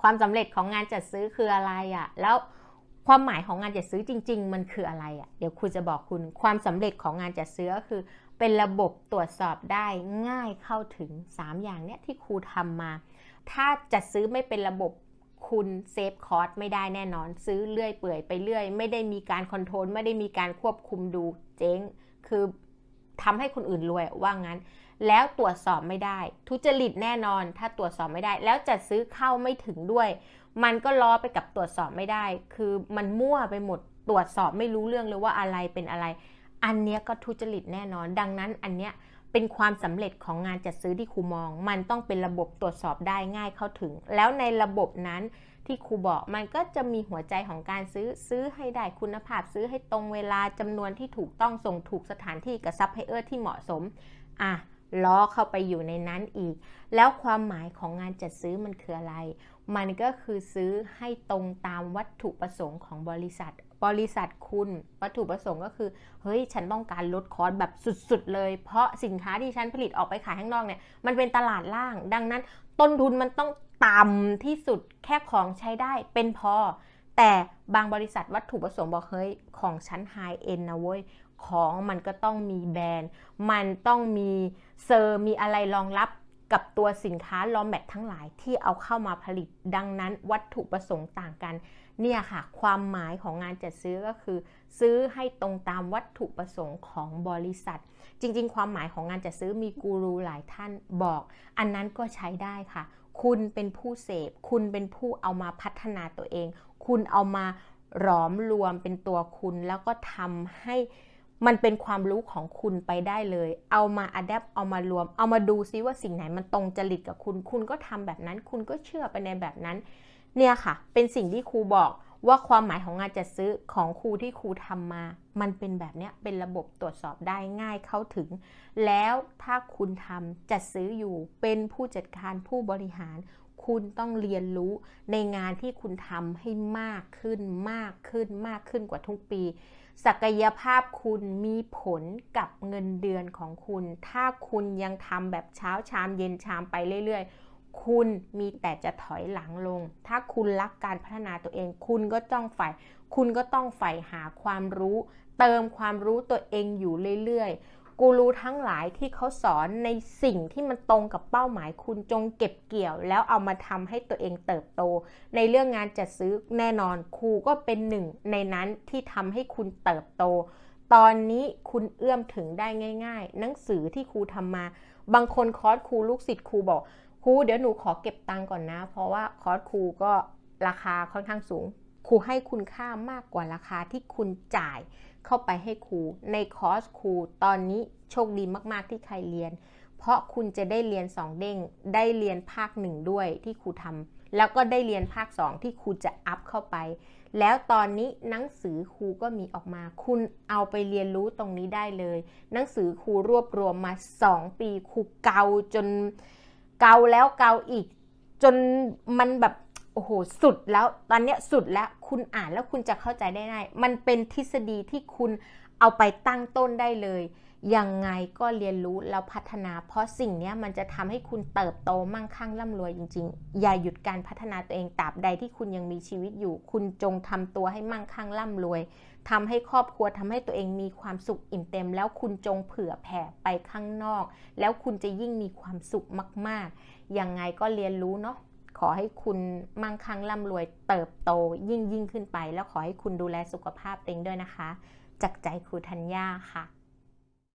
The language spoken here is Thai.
ความสำเร็จของงานจัดซื้อคืออะไรอะ่ะ แล้วความหมายของงานจัดซื้อจริง ๆ มันคืออะไรอะ่ะ เดี๋ยวครูจะบอกคุณความสำเร็จของงานจัดซื้อก็คือ เป็นระบบตรวจสอบได้ง่ายเข้าถึง 3 อย่างเนี้ยที่ครูทำมา ถ้าจัดซื้อไม่เป็นระบบคุณเซฟคอร์สไม่ได้แน่นอน ซื้อเรื่อยเปื่อยไปเรื่อย ไม่ได้มีการคอนโทรลไม่ได้มีการควบคุมดูเจ๊ง คือทำให้คนอื่นรวยว่างั้น แล้วตรวจสอบไม่ได้ ทุจริตแน่นอน ถ้าตรวจสอบไม่ได้ แล้วจัดซื้อเข้าไม่ถึงด้วย มันก็ล้อไปกับตรวจสอบไม่ได้ คือมันมั่วไปหมดตรวจสอบไม่รู้เรื่องเลยว่าอะไรเป็นอะไร อันเนี้ยก็ทุจริตแน่นอน ดังนั้นอันเนี้ยเป็นความสำเร็จของงานจัดซื้อที่ครูมอง มันต้องเป็นระบบตรวจสอบได้ง่ายเข้าถึง แล้วในระบบนั้นที่ครูบอกมันก็จะมีหัวใจของการซื้อซื้อให้ได้คุณภาพซื้อให้ตรงเวลาจำนวนที่ถูกต้องส่งถูกสถานที่กับซัพพลายเออร์ที่เหมาะสม อะ ล้อเข้าไปอยู่ในนั้นอีก แล้วความหมายของงานจัดซื้อมันคืออะไร มันก็คือซื้อให้ตรงตามวัตถุประสงค์ของบริษัท บริษัทคุณวัตถุประสงค์ก็คือ เฮ้ย ฉันต้องการลดคอสแบบสุด ๆ เลย เพราะสินค้าที่ฉันผลิตออกไปขายข้างนอกเนี่ย มันเป็นตลาดล่าง ดังนั้น ต้นทุนมันต้องต่ำที่สุดแค่ของใช้ได้เป็นพอ แต่บางบริษัทวัตถุประสงค์บอกเฮ้ยของชั้นไฮเอ็นนะเว้ยของมันก็ต้องมีแบรนด์ มันต้องมีเซอร์มีอะไรรองรับกับตัวสินค้าลอมแมททั้งหลายที่เอาเข้ามาผลิต ดังนั้นวัตถุประสงค์ต่างกัน เนี่ยค่ะ ความหมายของงานจัดซื้อก็คือ ซื้อให้ตรงตามวัตถุประสงค์ของบริษัท จริง ๆ ความหมายของงานจัดซื้อมีกูรูหลายท่านบอก อันนั้นก็ใช้ได้ค่ะ คุณเป็นผู้เสพ คุณเป็นผู้เอามาพัฒนาตัวเอง คุณเอามาหลอมรวมเป็นตัวคุณแล้วก็ทำให้มันเป็นความรู้ของคุณไปได้เลย เอามาอัดแอปเอามารวม เอามาดูซิว่าสิ่งไหนมันตรงจริตกับคุณ คุณก็ทำแบบนั้น คุณก็เชื่อไปในแบบนั้น เนี่ยค่ะ เป็นสิ่งที่ครูบอก ว่าความหมายของงานจัดซื้อของครูที่ครูทำมา มันเป็นแบบนี้เป็นระบบตรวจสอบได้ง่ายเข้าถึง แล้วถ้าคุณทำจัดซื้ออยู่เป็นผู้จัดการผู้บริหาร คุณต้องเรียนรู้ในงานที่คุณทำให้มากขึ้นมากขึ้นมากขึ้นกว่าทุกปี ศักยภาพคุณมีผลกับเงินเดือนของคุณ ถ้าคุณยังทำแบบเช้าชามเย็นชามไปเรื่อยๆ คุณมีแต่จะถอยหลังลง ถ้าคุณรักการพัฒนาตัวเอง คุณก็ต้องใฝ่ คุณก็ต้องใฝ่หาความรู้ เติมความรู้ตัวเองอยู่เรื่อยๆ กูรูทั้งหลายที่เขาสอนในสิ่งที่มันตรงกับเป้าหมาย คุณจงเก็บเกี่ยว แล้วเอามาทำให้ตัวเองเติบโต ในเรื่องงานจัดซื้อแน่นอนครูก็เป็นหนึ่ง ในนั้นที่ทำให้คุณเติบโต ตอนนี้คุณเอื้อมถึงได้ง่าย ๆ หนังสือที่ครูทำมา บางคนคอร์สครูลูกศิษย์ครูบอก ครูเดี๋ยวหนูขอเก็บตังก่อนนะ เพราะว่าคอร์สครูก็ราคาค่อนข้างสูง ครูให้คุณค่ามากกว่าราคาที่คุณจ่ายเข้าไปให้ครูในคอร์สครูตอนนี้โชคดีมาก ๆ ที่ใครเรียน เพราะคุณจะได้เรียน 2 เด้ง ได้เรียนภาคหนึ่งด้วยที่ครูทำแล้วก็ได้เรียนภาค 2 ที่ครูจะอัพเข้าไป แล้วตอนนี้หนังสือครูก็มีออกมา คุณเอาไปเรียนรู้ตรงนี้ได้เลย หนังสือครูรวบรวมมา 2 ปีครูเกาจน เกาแล้วเกาอีก จนมันแบบโอ้โหสุดแล้วตอนเนี้ยสุดแล้วคุณอ่านแล้วคุณจะเข้าใจได้ง่ายมันเป็นทฤษฎีที่คุณ เอาไปตั้งต้นได้เลย ยังไงก็เรียนรู้แล้วพัฒนา เพราะสิ่งนี้มันจะทำให้คุณเติบโตมั่งคั่งร่ำรวยจริง ๆ อย่าหยุดการพัฒนาตัวเองตราบใดที่คุณยังมีชีวิตอยู่ คุณจงทำตัวให้มั่งคั่งร่ำรวยทำให้ครอบครัวทำให้ตัวเองมีความสุขอิ่มเต็ม แล้วคุณจงเผื่อแผ่ไปข้างนอก แล้วคุณจะยิ่งมีความสุขมากๆ ยังไงก็เรียนรู้เนาะขอให้คุณมั่งคั่งร่ำรวยเติบโตยิ่งยิ่งขึ้นไป แล้วขอให้คุณดูแลสุขภาพเองด้วยนะคะ จากใจครูธัญญาค่ะ